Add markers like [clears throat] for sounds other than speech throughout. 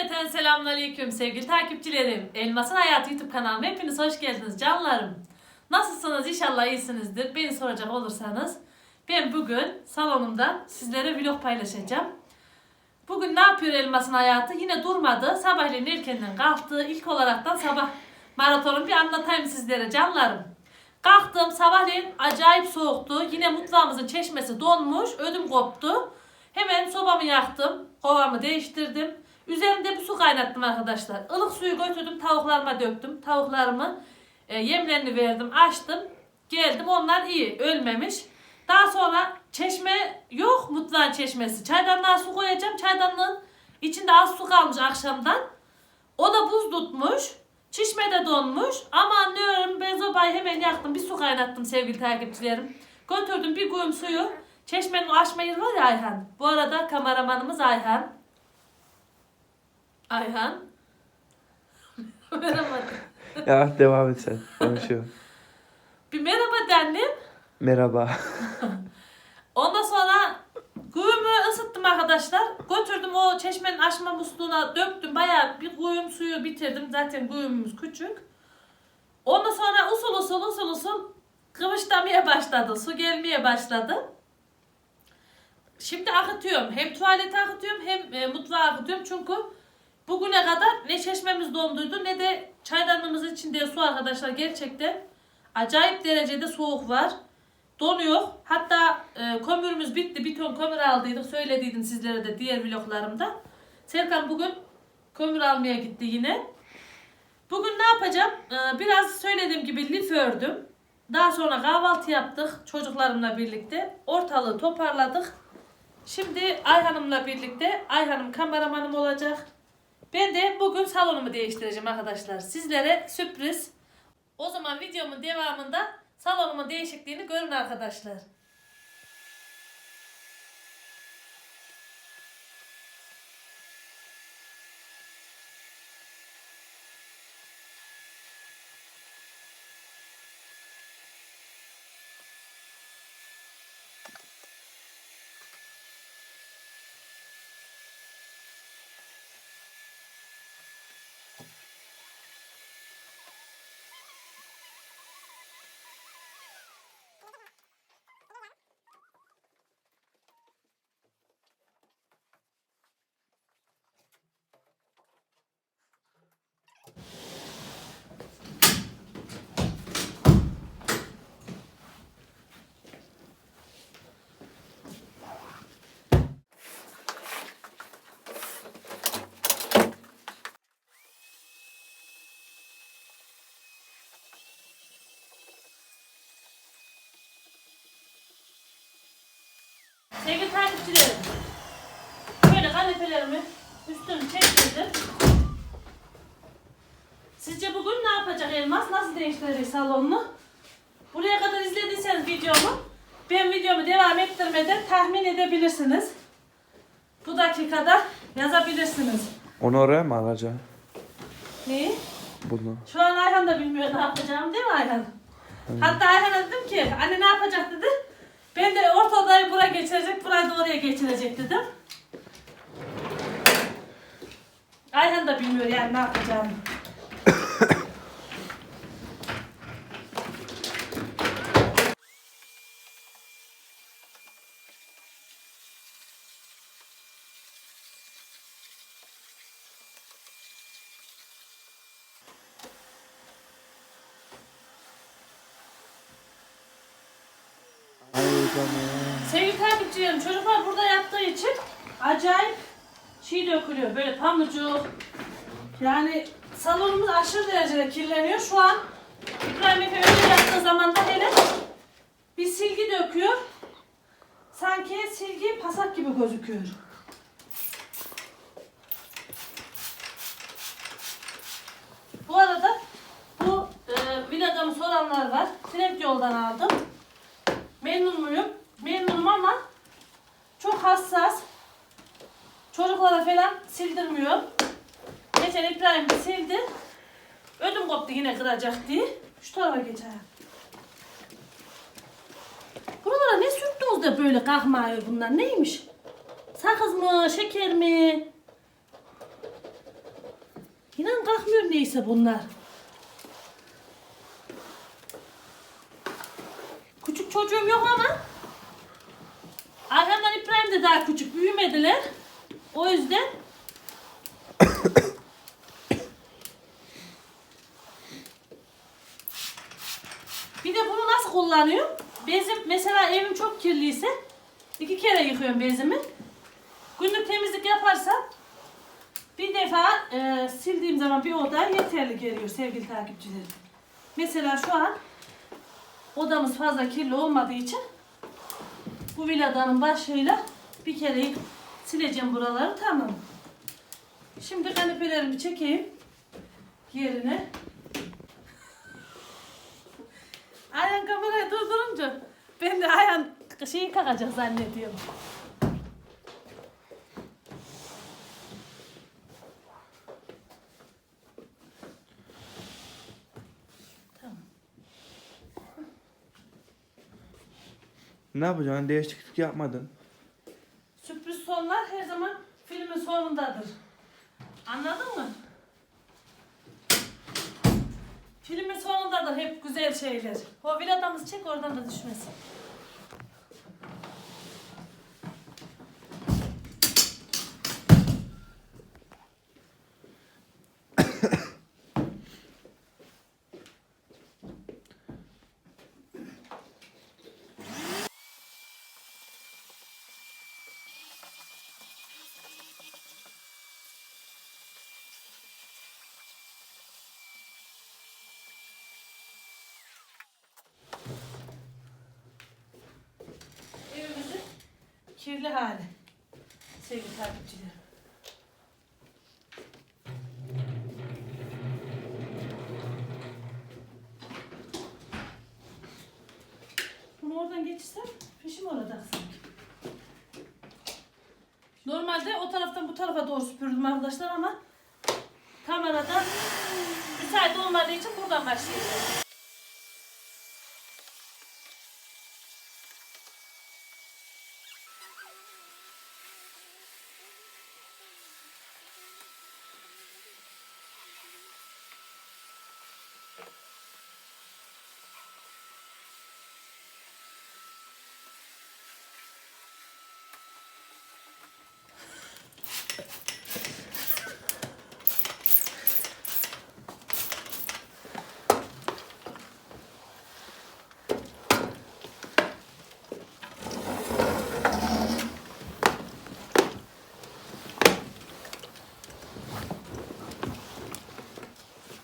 Cümleten selamünaleyküm sevgili takipçilerim. Elmas'ın Hayatı YouTube kanalıma hepiniz hoş geldiniz canlarım. Nasılsınız? İnşallah iyisinizdir. Beni soracak olursanız ben bugün salonumda sizlere vlog paylaşacağım. Bugün ne yapıyor Elmas'ın hayatı? Yine durmadı. Sabahleyin erkenden kalktı. İlk olaraktan sabah maratonu bir anlatayım sizlere canlarım. Kalktım sabahleyin acayip soğuktu. Yine mutfağımızın çeşmesi donmuş. Ödüm koptu. Hemen sobamı yaktım. Kovamı değiştirdim. Üzerinde bir su kaynattım arkadaşlar. Ilık suyu götürdüm tavuklarıma döktüm. Tavuklarımı e, yemlerini verdim açtım. Geldim onlar iyi ölmemiş. Daha sonra çeşme yok mutfağın çeşmesi. Çaydanlığa su koyacağım. Çaydanlığın içinde az su kalmış akşamdan. O da buz tutmuş. Çişme de donmuş. Ama diyorum ben sobayı hemen yaktım. Bir su kaynattım sevgili takipçilerim. Götürdüm bir kuyum suyu. Çeşmenin o yeri var ya Ayhan. Bu arada kameramanımız Ayhan. Ayhan. [laughs] merhaba. Ya devam et sen. Konuşuyorum. Bir merhaba de annem. Merhaba. [laughs] Ondan sonra kuyumu ısıttım arkadaşlar. Götürdüm o çeşmenin açma musluğuna döktüm. Bayağı bir kuyum suyu bitirdim. Zaten kuyumumuz küçük. Ondan sonra usul usul usul usul kıvışlamaya başladı. Su gelmeye başladı. Şimdi akıtıyorum. Hem tuvalete akıtıyorum hem e, mutfağa akıtıyorum. Çünkü bugüne kadar ne çeşmemiz donduydu ne de çaydanlığımızın içinde su arkadaşlar. Gerçekten acayip derecede soğuk var. Donuyor. Hatta e, kömürümüz bitti. Bir ton kömür aldıydık. Söylediydim sizlere de diğer vloglarımda. Serkan bugün kömür almaya gitti yine. Bugün ne yapacağım? Ee, biraz söylediğim gibi lif ördüm. Daha sonra kahvaltı yaptık çocuklarımla birlikte. Ortalığı toparladık. Şimdi Ayhan'ımla birlikte Ayhan'ım kameramanım olacak. Ben de bugün salonumu değiştireceğim arkadaşlar. Sizlere sürpriz. O zaman videomun devamında salonumun değişikliğini görün arkadaşlar. Sevgili takipçilerim. Kanepelerimi üstünü çektirdim. Sizce bugün ne yapacak Elmas? Nasıl değiştirecek salonunu? Buraya kadar izlediyseniz videomu, ben videomu devam ettirmeden tahmin edebilirsiniz. Bu dakikada yazabilirsiniz. Onu oraya mı alacaksın? Neyi? Bunu. Şu an Ayhan da bilmiyor ne yapacağım değil mi Ayhan? Hatta Ayhan'a dedim ki anne ne yapacak dedi. Ben de orta odayı buraya geçirecek, burayı da oraya geçirecek dedim. Ayhan da bilmiyor yani ne canım. Sevgili takipçilerim çocuklar burada yattığı için acayip şey dökülüyor böyle pamucuk. Yani salonumuz aşırı derecede kirleniyor. Şu an İbrahim Efe öyle yattığı zaman da hele bir silgi döküyor. Sanki silgi pasak gibi gözüküyor. Bu arada bu e, villadamı soranlar var. Trend yoldan aldım. Memnun muyum? Memnunum ama çok hassas. Çocuklara falan sildirmiyor. Geçen İbrahim sildi. Ödüm koptu yine kıracak diye. Şu tarafa geçelim. Buralara ne sürttünüz de böyle kalkmıyor bunlar? Neymiş? Sakız mı? Şeker mi? İnan kalkmıyor neyse bunlar. Küçük çocuğum yok ama Arkamdan İbrahim de daha küçük büyümediler. O yüzden Bir de bunu nasıl kullanıyorum? Bezim mesela evim çok kirliyse iki kere yıkıyorum bezimi. Günlük temizlik yaparsam bir defa e, sildiğim zaman bir oda yeterli geliyor sevgili takipçilerim. Mesela şu an odamız fazla kirli olmadığı için bu villadanın başıyla bir kere sileceğim buraları tamam. Şimdi kanepelerimi çekeyim yerine. Durdurunca ben de Ayhan şeyi kakacak zannediyorum. Ne yapacaksın? Değişiklik yapmadın. Sürpriz sonlar her zaman filmin sonundadır. Anladın mı? Filmin sonundadır hep güzel şeyler. O villadamız çek oradan da düşmesin. Kirli hali. Sevgili takipçilerim. Bunu oradan geçirsem peşim orada sanki. Normalde o taraftan bu tarafa doğru süpürdüm arkadaşlar ama kamerada müsait olmadığı için buradan başlayacağım.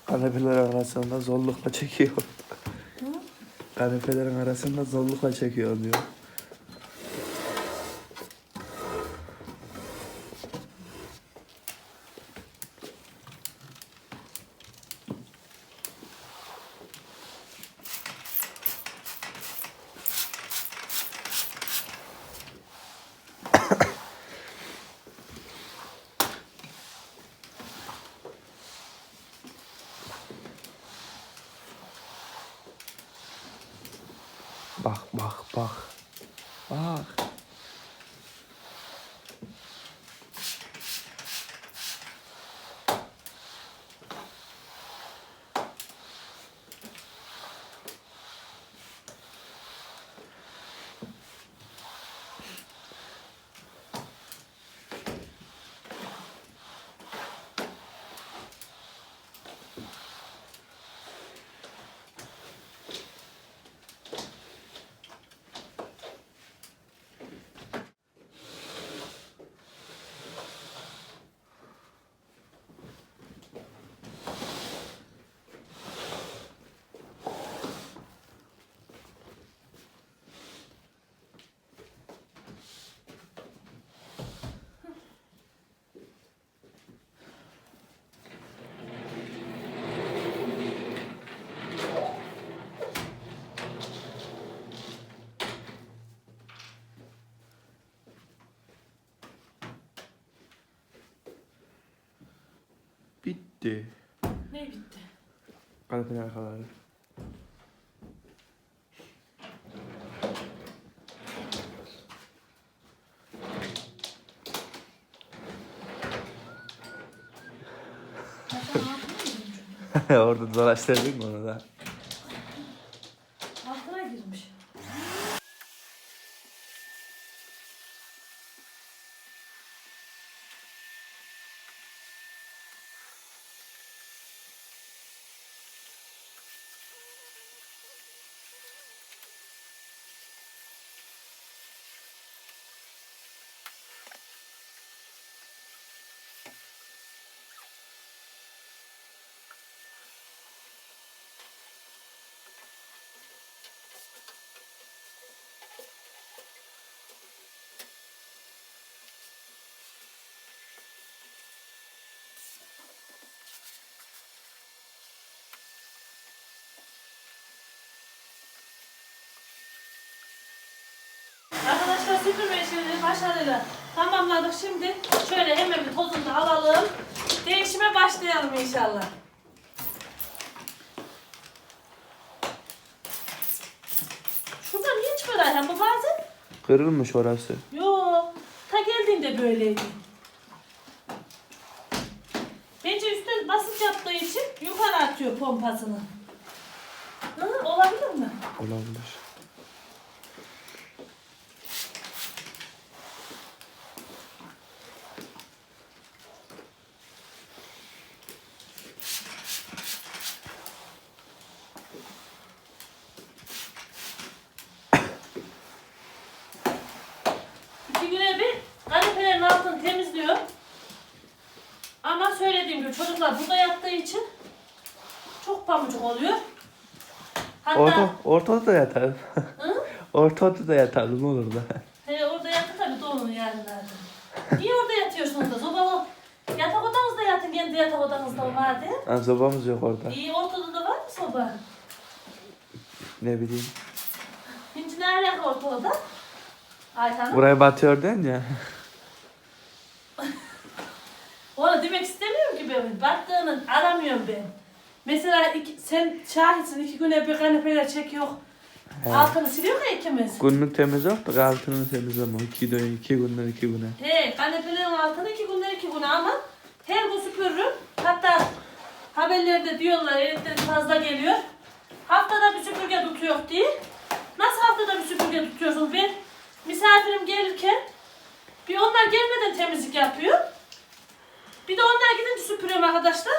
Kanepeler arasında zorlukla çekiyor. Kanepelerin arasında zorlukla çekiyor diyor. Bak bak bak. Bak. Bitti. Ne bitti? Kanepenin arkaları. [laughs] Orada dolaştırdık onu da? Süpürme işini başarıyla tamamladık. Şimdi şöyle hemen bir tozunu da alalım. Değişime başlayalım inşallah. Şurada niye çıkıyor Ayhan bu bazen? Kırılmış orası. Yo, ta geldiğinde böyleydi. Bence üstten basınç yaptığı için yukarı atıyor pompasını. Hı, olabilir mi? Olabilir. İki güne bir kanepelerin altını temizliyor. Ama söylediğim gibi çocuklar burada yattığı için çok pamucuk oluyor. Hatta Orta, ortada da yatalım. Hı? [laughs] ortada da yatalım olur da. he, orada yatın tabii doğunun yerlerde. Niye orada yatıyorsunuz da? Sobalı yatak odanızda yatın kendi yatak odanızda madem. Ha, sobamız yok orada. İyi ortada da var mı soba? Ne bileyim. Şimdi ne alaka ortada? Ayhan'ım. Buraya batıyor den ya. [laughs] Onu demek istemiyorum ki ben. Battığını aramıyorum ben. Mesela iki, sen şahitsin iki güne bir kanepeler çekiyor. He. Altını siliyor ya ikimiz. Günlük temiz da altını temizleme. İki, de, iki günden iki güne. He, kanepelerin altını iki günden iki güne ama her gün süpürürüm. Hatta haberlerde diyorlar elektrik fazla geliyor. Haftada bir süpürge tutuyor diye. Nasıl haftada bir süpürge tutuyorsun? Ben misafirim gelirken bir onlar gelmeden temizlik yapıyor. Bir de onlar gidince süpürüyorum arkadaşlar.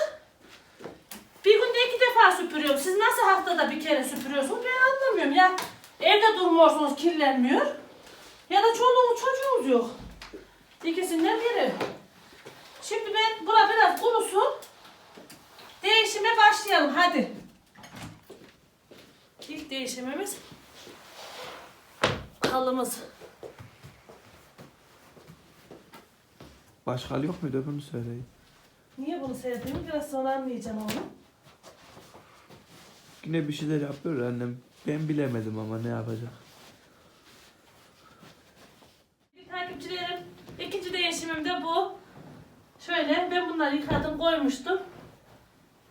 Bir günde iki defa süpürüyorum. Siz nasıl haftada bir kere süpürüyorsunuz ben anlamıyorum. Ya evde durmuyorsunuz kirlenmiyor. Ya da çoluğunuz çocuğunuz yok. İkisinden biri. Şimdi ben bura biraz kurusun. Değişime başlayalım hadi. İlk değişimimiz halımız. Başka yok muydu bunu söyleyin. Niye bunu sevdiğimi biraz sonra anlayacağım onu. Yine bir şeyler yapıyor annem. Ben bilemedim ama ne yapacak. Takipçilerim ikinci değişimim de bu. Şöyle ben bunları yıkadım koymuştum.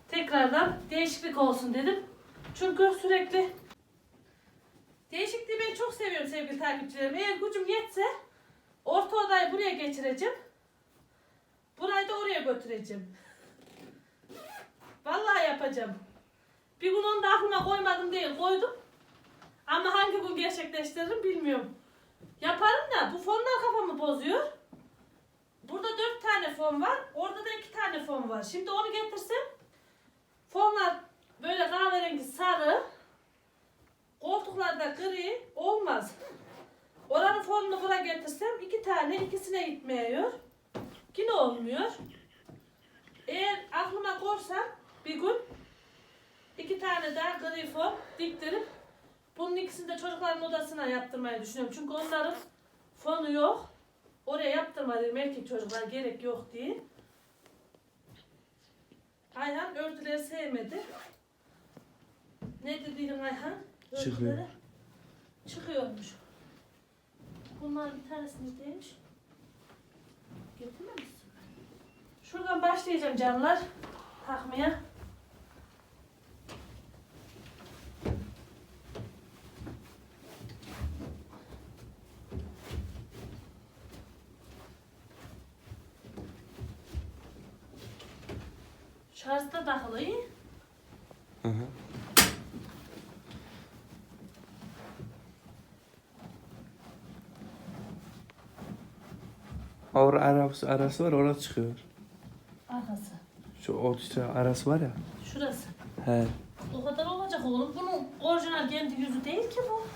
Tekrardan değişiklik olsun dedim. Çünkü sürekli değişikliği ben çok seviyorum sevgili takipçilerim. Eğer gücüm yetse orta odayı buraya geçireceğim. Burayı da oraya götüreceğim. Vallahi yapacağım. Bir gün onu da aklıma koymadım değil koydum. Ama hangi gün gerçekleştiririm bilmiyorum. Yaparım da bu fonlar kafamı bozuyor. Burada dört tane fon var. Orada da iki tane fon var. Şimdi onu getirsem fonlar böyle kahverengi sarı koltuklarda gri olmaz. Oranın fonunu buraya getirsem iki tane ikisine gitmiyor. Yine olmuyor. Eğer aklıma korsam bir gün iki tane daha gri fon diktirip bunun ikisini de çocukların odasına yaptırmayı düşünüyorum. Çünkü onların fonu yok. Oraya yaptırma dedim erkek çocuklar gerek yok diye. Ayhan örtüleri sevmedi. Ne dediydin Ayhan? Çıkıyor. Örtüleri Çıkıyormuş. Bunların bir tanesini demiş. Şuradan başlayacağım canlar. Takmaya. Şarjı da takılı. Hı hı. Orada arası, arası var orada çıkıyor. Arkası. Şu o işte arası var ya. Şurası. He. O kadar olacak oğlum. Bunun orijinal kendi yüzü değil ki bu.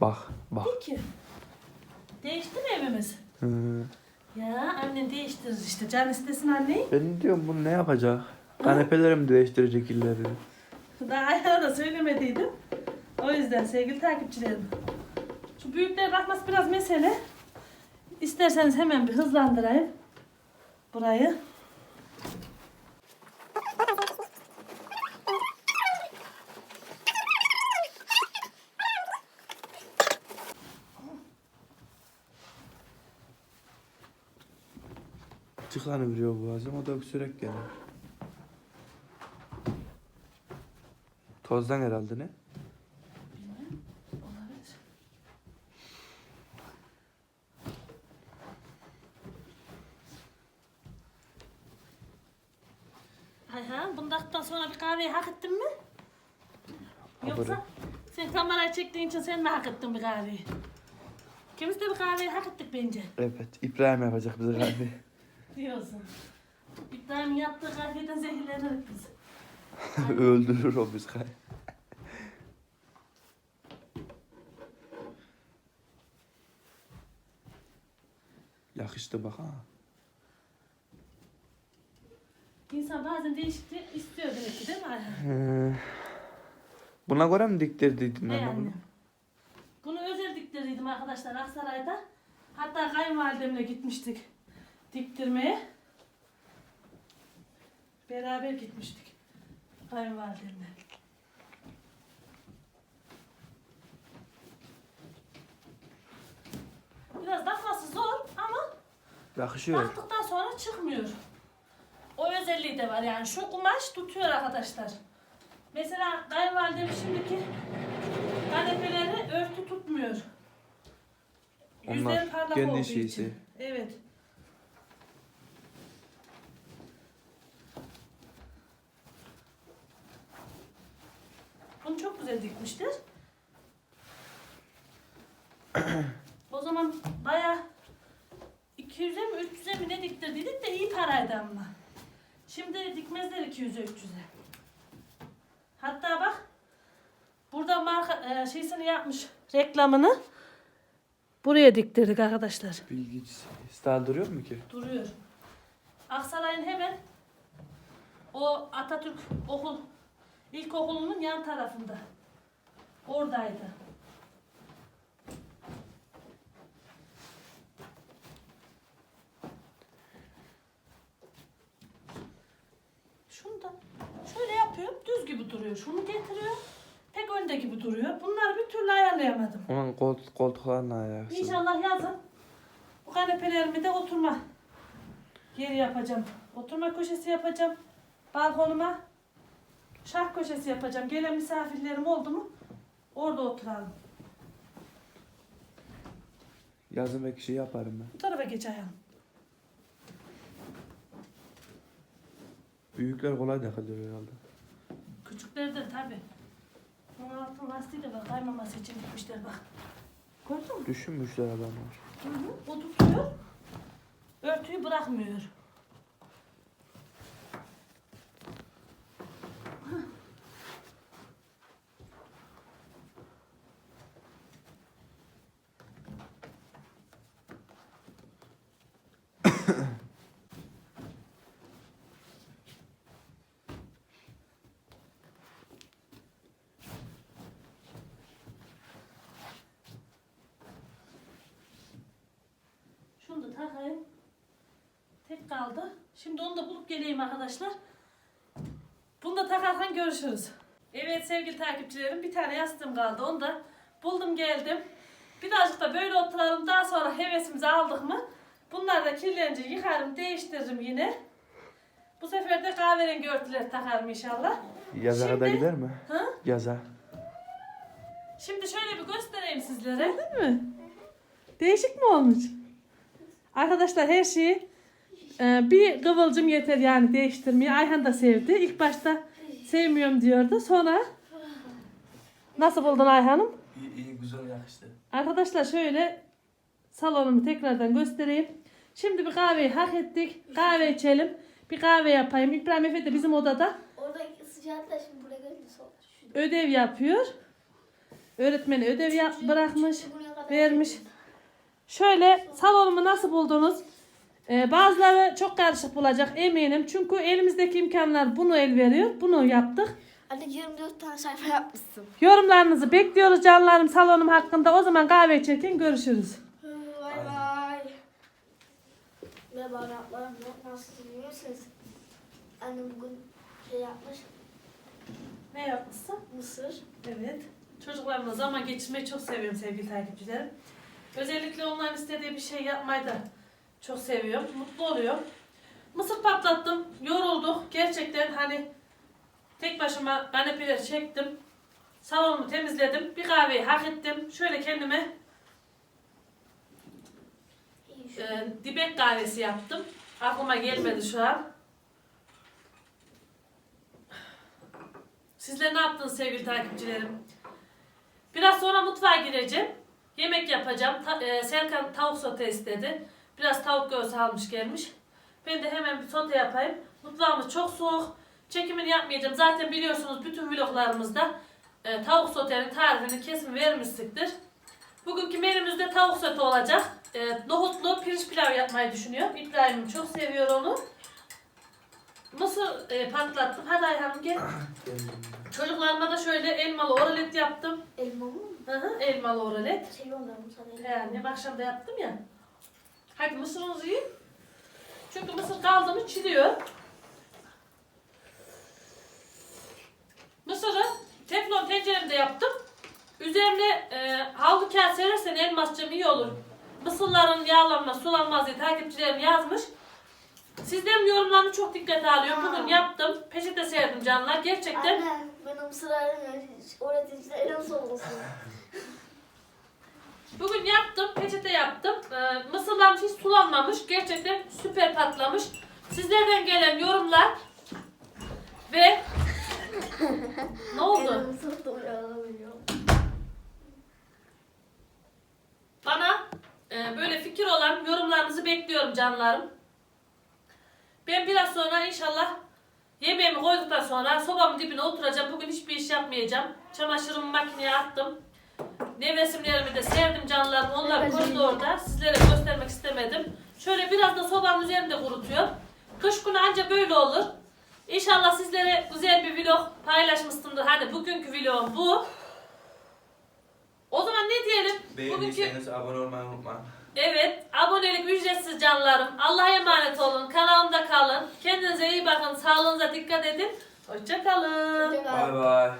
Bak bak. Değil ki. Değişti mi evimiz? Hı. Ya annen değiştirir işte. Can istesin anneyi. Ben diyorum bunu ne yapacak? Kanepeleri mi değiştirecek illerini? Daha ayağına da söylemediydim. O yüzden sevgili takipçilerim. Şu büyükler bakması biraz mesele. İsterseniz hemen bir hızlandırayım. Burayı. Tıklanıveriyor boğazım o da sürek gelir. Tozdan herhalde ne? Bilmem. Olabilir. Ayhan, bundan sonra bir kahveyi hak ettin mi? Yoksa Haberi. sen kamerayı çektiğin için sen mi hak ettin bir kahveyi? İkimiz de bir kahveyi hak ettik bence. Evet İbrahim yapacak bize kahve. Diyorsun. [laughs] İbrahim'in yaptığı kahveden zehirleniriz biz. [laughs] Öldürür o biz kahve. Yakıştı bak ha. İnsan bazen değişiklik istiyor demek ki değil mi Ayhan? Ee, buna göre mi diktirdiydin Ne anne bunu? Arkadaşlar Aksaray'da. Hatta kayınvalidemle gitmiştik diktirmeye. Beraber gitmiştik kayınvalidemle. Biraz takması zor ama Yakışıyor. taktıktan sonra çıkmıyor. O özelliği de var yani şu kumaş tutuyor arkadaşlar. Mesela kayınvalidemin şimdiki kanepeleri örtü tutmuyor. Onlar Yüzleri parlak kendi olduğu şeysi. için. Evet. Bunu çok güzel dikmiştir. o zaman baya 200'e mi 300'e mi ne diktirdiydik de iyi paraydı ama. Şimdi dikmezler 200'e 300'e. Hatta bak burada marka e, şeysini yapmış reklamını. Buraya diktirdik arkadaşlar. Bilgiç. Stal duruyor mu ki? Duruyor. Aksaray'ın hemen o Atatürk okul ilkokulunun yan tarafında. Oradaydı. Şunu da şöyle yapıyorum düz gibi duruyor. Şunu getiriyor önde gibi duruyor. Bunları bir türlü ayarlayamadım. Onun kolt, koltuklarına ayaksın. İnşallah yazın bu kanepelerimi de oturma yeri yapacağım. Oturma köşesi yapacağım. Balkonuma şark köşesi yapacağım. Gelen misafirlerim oldu mu orada oturalım. Yazın belki şey yaparım ben. Bu tarafa geç ayağım. Büyükler kolay takılıyor herhalde. Küçüklerden tabi. Bunun altın lastiği de var. Kaymaması için gitmişler bak. Gördün mü? Düşünmüşler adamlar. Hı hı. O tutuyor. Örtüyü bırakmıyor. Şunu da takayım. Tek kaldı. Şimdi onu da bulup geleyim arkadaşlar. Bunu da takarken görüşürüz. Evet sevgili takipçilerim bir tane yastığım kaldı. Onu da buldum geldim. Birazcık da böyle oturalım. Daha sonra hevesimizi aldık mı? Bunlar da kirlenince yıkarım, değiştiririm yine. Bu sefer de kahverengi örtüler takarım inşallah. Yaza Şimdi- kadar gider mi? Ha? Yaza. Şimdi şöyle bir göstereyim sizlere. Değil mi? Değişik mi olmuş? Arkadaşlar her şeyi Ee, bir kıvılcım yeter yani değiştirmeye. Ayhan da sevdi. İlk başta sevmiyorum diyordu. Sonra nasıl buldun Ayhan'ım? İyi, iyi güzel yakıştı. Arkadaşlar şöyle salonumu tekrardan göstereyim. Şimdi bir kahveyi hak ettik. Kahve içelim. Bir kahve yapayım. İbrahim Efe de bizim odada Orada sıcakta şimdi buraya gelince soğuk. Ödev yapıyor. Öğretmeni ödev yap, bırakmış, vermiş. Şöyle salonumu nasıl buldunuz? Ee, bazıları çok karışık bulacak eminim. Çünkü elimizdeki imkanlar bunu el veriyor. Bunu yaptık. Anne 24 tane sayfa yapmışsın. Yorumlarınızı bekliyoruz canlarım salonum hakkında. O zaman kahve içerken görüşürüz. Bay bay. Merhaba Araplarım. Nasılsınız? iyi misiniz? Annem bugün şey yapmış. Ne yapmışsın? Mısır. Evet. Çocuklarımla zaman geçirmeyi çok seviyorum sevgili takipçilerim. Özellikle onların istediği bir şey yapmayı da çok seviyorum. Mutlu oluyorum. Mısır patlattım. Yorulduk. Gerçekten hani tek başıma kanepeleri çektim. Salonumu temizledim. Bir kahveyi hak ettim. Şöyle kendime e, dibek kahvesi yaptım. Aklıma gelmedi şu an. Sizler ne yaptınız sevgili takipçilerim? Biraz sonra mutfağa gireceğim. Yemek yapacağım. Ta- e, Serkan tavuk sote istedi. Biraz tavuk göğsü almış gelmiş. Ben de hemen bir sote yapayım. Mutfağımız çok soğuk. Çekimini yapmayacağım. Zaten biliyorsunuz bütün vloglarımızda e, tavuk sotenin tarifini kesin vermişsiktir. Bugünkü menümüzde tavuk sote olacak. E, nohutlu pirinç pilav yapmayı düşünüyorum. İbrahim'im çok seviyor onu. Mısır e, patlattım. Hadi Ayhan'ım gel. [clears throat] Çocuklarıma da şöyle elmalı oralet yaptım. Elma mı? Hı hı, elmalı oralet. Seviyorum ben bu. Yani akşam da yaptım ya. Hadi mısırınızı yiyin. Çünkü mısır kaldı mı çiliyor. Mısırı teflon tenceremde yaptım. Üzerine e, havlu kağıt serersen elmascığım iyi olur. Mısırların yağlanma, sulanmaz diye takipçilerim yazmış. Sizlerin yorumlarını çok dikkate alıyorum. Bugün yaptım. Peçete serdim canlar. Gerçekten Anne ben o mısır ayrım. Orada içinde elim soğusun. Bugün yaptım, peçete yaptım. Ee, hiç sulanmamış. Gerçekten süper patlamış. Sizlerden gelen yorumlar ve [laughs] ne oldu? Bana e, böyle fikir olan yorumlarınızı bekliyorum canlarım. Ben biraz sonra inşallah yemeğimi koyduktan sonra sobamın dibine oturacağım. Bugün hiçbir iş yapmayacağım. Çamaşırımı makineye attım. Nevresimlerimi de serdim canlarım. Onlar Evet. koridorda. Sizlere göstermek istemedim. Şöyle biraz da sobanın üzerinde kurutuyor. Kış günü anca böyle olur. İnşallah sizlere güzel bir vlog paylaşmışsındır. Hani bugünkü vlogum bu. O zaman ne diyelim? Bugünkü Beğendiyseniz abone olmayı unutmayın. Evet, abonelik ücretsiz canlarım. Allah'a emanet olun. Kanalımda kalın. Kendinize iyi bakın. Sağlığınıza dikkat edin. Hoşçakalın. Hoşça. Bay bay.